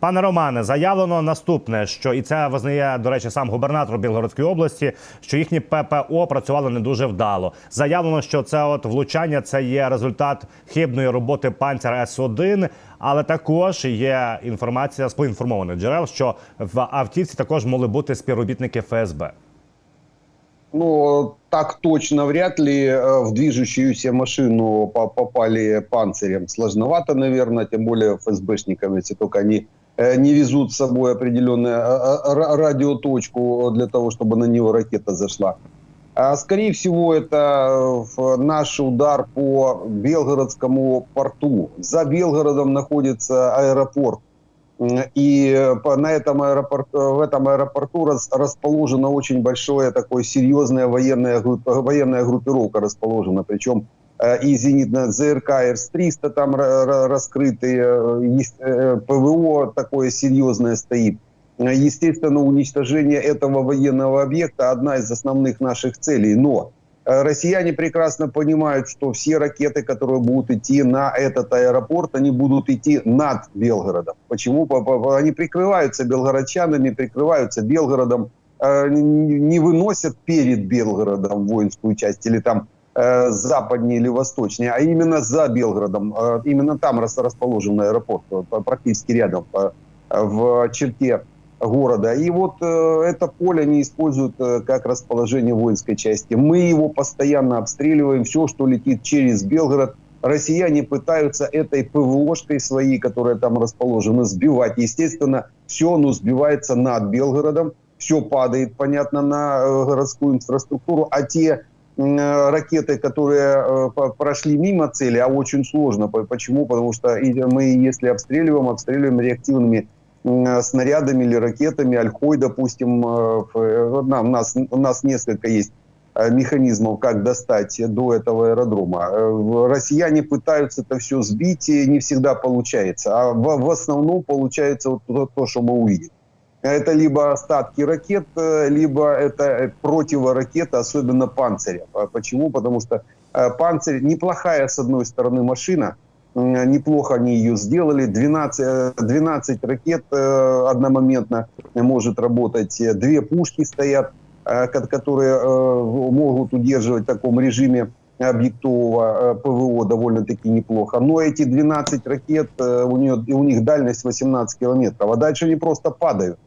Пане Романе, заявлено наступне, що і це визнає, до речі, сам губернатор Білгородської області, що їхні ППО працювали не дуже вдало. Заявлено, що це от влучання це є результат хибної роботи панцера С-1, але також є інформація з поінформованих джерел, що в автівці також могли бути співробітники ФСБ. Ну, так точно вряд ли э, в движущуюся машину попали панцирем. Сложновато, наверное, тем более ФСБшникам, если только они не везут с собой определенную э, э, ра- радиоточку для того, чтобы на него ракета зашла. А, Скорее всего, это э, наш удар по Белгородскому порту. За Белгородом находится аэропорт. И э, на этом аэропорт, э, в этом аэропорту рас- расположено очень большое такое серьезная военная, военная группировка расположена. Причем э, и зенитно ЗРК С-300 там ра- ра- раскрыты, э, э, ПВО такое серьезное стоит. Э, Естественно, уничтожение этого военного объекта одна из основных наших целей. Но э, россияне прекрасно понимают, что все ракеты, которые будут идти на этот аэропорт, они будут идти над Белгородом. Почему? По- по- Они прикрываются белгородчанами, прикрываются Белгородом, э, не выносят перед Белгородом воинскую часть или там э, западнее или восточнее, а именно за Белгородом. Э, Именно там рас- расположен аэропорт, э, практически рядом, э, в черте города. И вот э, это поле они используют э, как расположение воинской части. Мы его постоянно обстреливаем. Все, что летит через Белгород, россияне пытаются этой ПВОшкой своей, которая там расположена, сбивать. Естественно, все оно сбивается над Белгородом, все падает, понятно, на э, городскую инфраструктуру, а те э, ракеты, которые э, прошли мимо цели, а очень сложно. По- Почему? Потому что мы, если обстреливаем, обстреливаем реактивными м, снарядами или ракетами, альхой, допустим, э, в- э, на- у, нас, у нас несколько есть э, механизмов, как достать до этого аэродрома. Э, Россияне пытаются это все сбить, и не всегда получается. А в, в основном получается вот то, то, что мы увидим. Это либо остатки ракет, э, либо это противоракеты, особенно панциря. Почему? Потому что э, панцирь неплохая, с одной стороны, машина, неплохо они ее сделали. 12, э, 12 ракет э, одномоментно может работать. Две пушки стоят, ко- которые могут удерживать в таком режиме объектового ПВО довольно-таки неплохо. Но эти 12 ракет, у, нее, у них дальность 18 километров, а дальше они просто падают.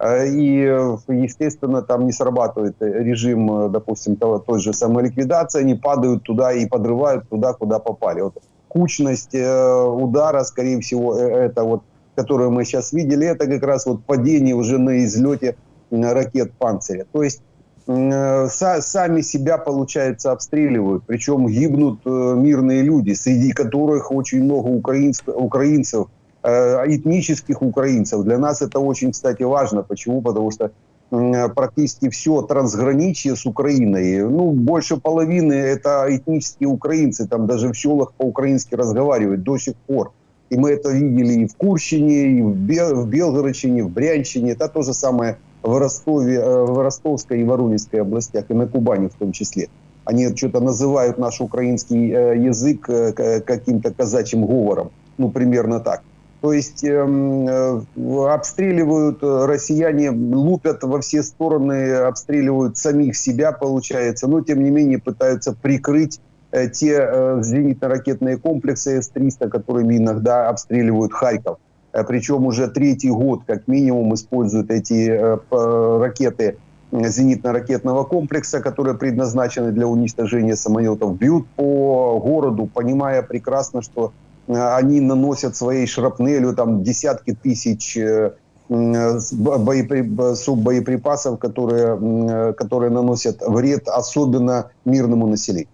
Э, И, естественно, там не срабатывает э, режим, э, допустим, того, той же самой ликвидации, они падают туда и подрывают туда, куда попали. Вот кучность удара, скорее всего, это вот, которую мы сейчас видели, это как раз вот падение уже на излете ракет «Панциря». То есть сами себя, получается, обстреливают, причем гибнут мирные люди, среди которых очень много украинцев, э, этнических украинцев. Для нас это очень, кстати, важно. Почему? Потому что э, практически все трансграничье с Украиной, ну, больше половины это этнические украинцы, там даже в селах по-украински разговаривают до сих пор. И мы это видели и в Курщине, и в, Бел- Белгородчине, в Брянщине, это то же самое в Ростове, э, в Ростовской и Воронежской областях, и на Кубани в том числе. Они что-то называют наш украинский э, язык э, каким-то казачьим говором, ну, примерно так. То есть эм, э, обстреливают э, россияне, лупят во все стороны, обстреливают самих себя, получается, но тем не менее пытаются прикрыть э, те э, зенитно-ракетные комплексы С-300, которыми иногда обстреливают Харьков. Э, Причем уже третий год, как минимум, используют эти э, ракеты м, зенитно-ракетного комплекса, которые предназначены для уничтожения самолетов, бьют по городу, понимая прекрасно, что э, они наносят своей шрапнелью там десятки тысяч э, м, с- бо- боепри- б- суббоеприпасов, которые, м, э, которые наносят вред особенно мирному населению.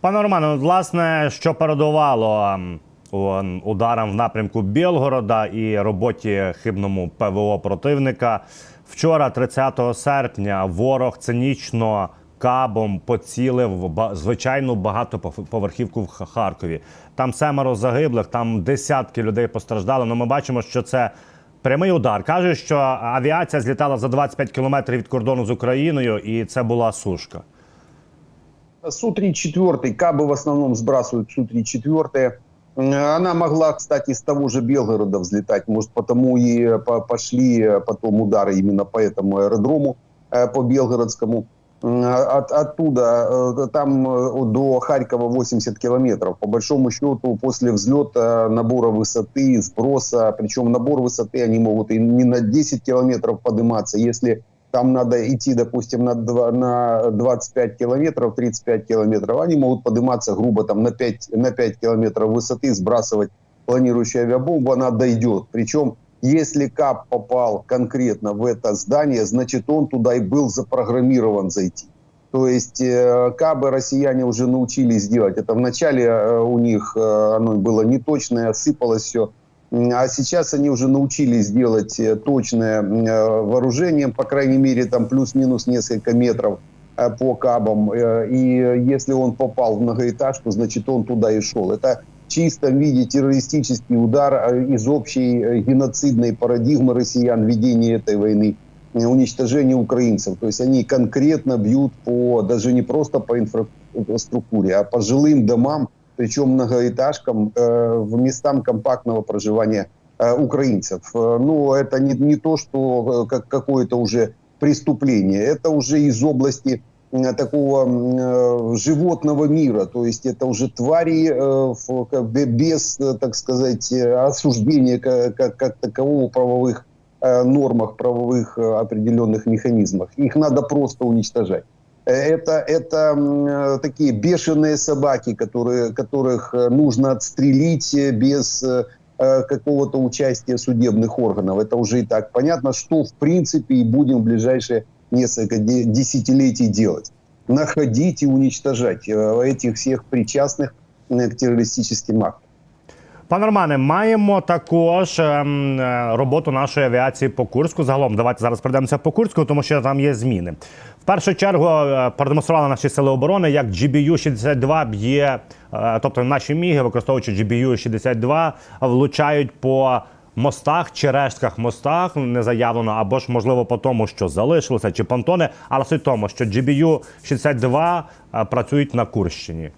Пане Романе, от, власне, що передувало ем, у- ударам в напрямку Білгорода і роботі хибному ПВО противника. Вчора, 30 серпня, ворог цинічно кабом поцілив в ба- звичайну багатоповерхівку в Ха- Харкові. Там семеро загиблих, там десятки людей постраждали. Ну, ми бачимо, що це прямий удар. Кажуть, що авіація злітала за 25 кілометрів від кордону з Україною, і це була сушка. Су-34, кабы в основном сбрасывают Су-34. М, Она могла, кстати, с того же Белгорода взлетать, может, потому и по- пошли потом удары именно по этому аэродрому, э, по Белгородскому. От, оттуда, э, там э, до Харькова 80 километров. По большому счету, после взлета, набора высоты, сброса, причем набор высоты, они могут и не на 10 километров подниматься, если там надо идти, допустим, на, два- на 25 километров, 35 километров, они могут подниматься грубо там на 5, на 5 километров высоты, сбрасывать планирующую авиабомбу, она дойдет. Причем, если КАП попал конкретно в это здание, значит, он туда и был запрограммирован зайти. То есть э, кабы россияне уже научились делать. Это вначале э, у них э, оно было неточное, осыпалось все. А сейчас они уже научились делать точное вооружение, по крайней мере, там плюс-минус несколько метров по кабам. И если он попал в многоэтажку, значит, он туда и шел. Это чистом виде террористический удар э, из общей э, геноцидной парадигмы россиян ведения этой войны э, уничтожение украинцев. То есть они конкретно бьют по, даже не просто по инфраструктуре, а по жилым домам, причем многоэтажкам, э, в местам компактного проживания э, украинцев. Э, Ну, это не, не то, что э, как какое-то уже преступление, это уже из области э, такого м, э, животного мира, то есть это уже твари э, без, э, так сказать, э, осуждения как, как, такового правовых э, нормах, правовых э, определенных механизмах. Их надо просто уничтожать. Э, Это, это э, такие бешеные собаки, которые, которых э, нужно отстрелить э, без э, э, какого-то участия судебных органов. Это уже и так понятно, что в принципе и будем в ближайшие несколько де- десятилетий делать. Находить и уничтожать э, этих всех причастных э, к террористическим актам. Пане Романе, маємо також ем, е, роботу нашої авіації по Курську. Загалом давайте зараз пройдемося по Курську, тому що там є зміни. В першу чергу е, продемонстрували наші сили оборони, як GBU-62 б'є, е, тобто наші міги, використовуючи GBU-62, влучають по мостах чи рештках мостах, не заявлено, або ж можливо по тому, що залишилося, чи понтони, але суть в тому, що GBU-62 е, працюють на Курщині.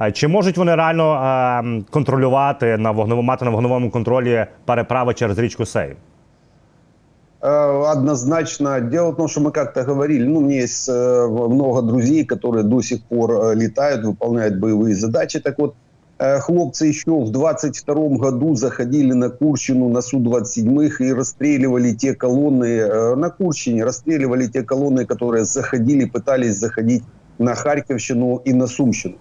Е, Чи можуть вони реально е, контролювати на вогневому мати на вогневому контролі переправи через річку Сейм? Э, Однозначно. Дело в том, что мы как-то говорили, ну, у меня есть э, много друзей, которые до сих пор э, летают, выполняют боевые задачи. Так вот, э, хлопцы еще в 22 году заходили на Курщину, на Су-27 и расстреливали те колонны э, на Курщине, расстреливали те колонны, которые заходили, пытались заходить на Харьковщину и на Сумщину.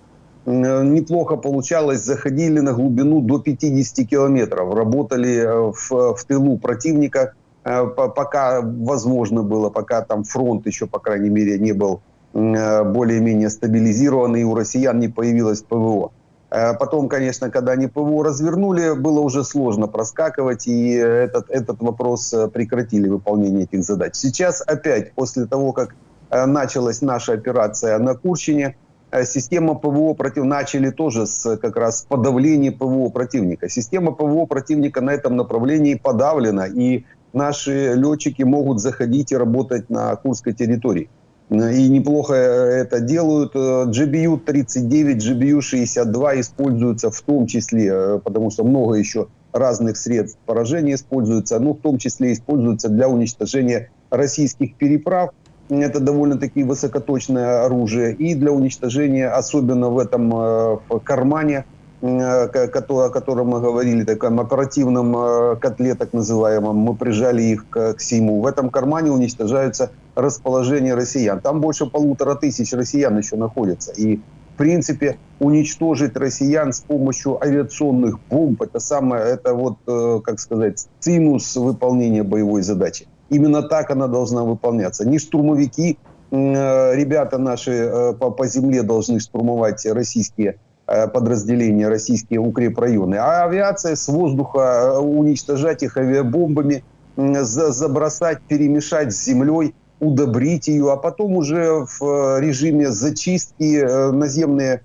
Э, Неплохо получалось, заходили на глубину до 50 километров, работали э, в, в тылу противника, э, по- пока возможно было, пока там фронт еще, по крайней мере, не был э, более-менее стабилизирован, и у россиян не появилось ПВО. Э, Потом, конечно, когда они ПВО развернули, было уже сложно проскакивать, и этот, этот вопрос э, прекратили выполнение этих задач. Сейчас опять, после того, как э, началась наша операция на Курщине, система ПВО против начали тоже с как раз подавления ПВО противника. Система ПВО противника на этом направлении подавлена, и наши летчики могут заходить и работать на курской территории. И неплохо это делают. Э, GBU-39, GBU-62 используются в том числе, э, потому что много еще разных средств поражения используются, но в том числе используются для уничтожения российских переправ. Это довольно-таки высокоточное оружие. И для уничтожения, особенно в этом э, в кармане, о котором мы говорили, таком оперативном э, котле так называемом, мы прижали их к, к Сейму. В этом кармане уничтожаются расположение россиян. Там больше полутора тысяч россиян еще находится. И в принципе уничтожить россиян с помощью авиационных бомб это самое, это вот, э, как сказать, цинус выполнения боевой задачи. Именно так она должна выполняться. Не штурмовики, э, ребята наши э, по, по земле должны штурмовать российские э, подразделения, российские укрепрайоны, а авиация с воздуха э, уничтожать их авиабомбами, забросать, перемешать с землей, удобрить ее, а потом уже в э, режиме зачистки э, наземные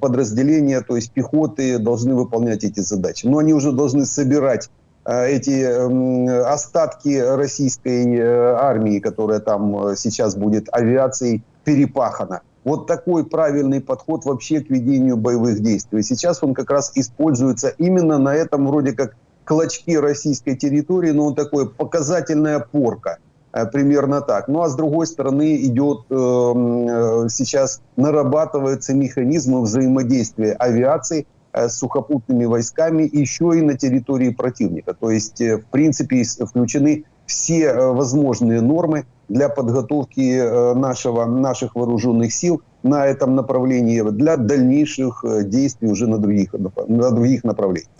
подразделения, то есть пехоты, должны выполнять эти задачи. Но они уже должны собирать э, эти остатки российской э, армии, которая там э, сейчас будет авиацией перепахана. Вот такой правильный подход вообще к ведению боевых действий. Сейчас он как раз используется именно на этом вроде как клочке российской территории, но он такой показательная порка. Э, Примерно так. Ну а с другой стороны идет э, э, сейчас нарабатываются механизмы взаимодействия авиации э, с сухопутными войсками еще и на территории противника. То есть, в принципе, включены все возможные нормы для подготовки э, нашего, наших вооруженных сил на этом направлении для дальнейших э, действий уже на других, на других направлениях.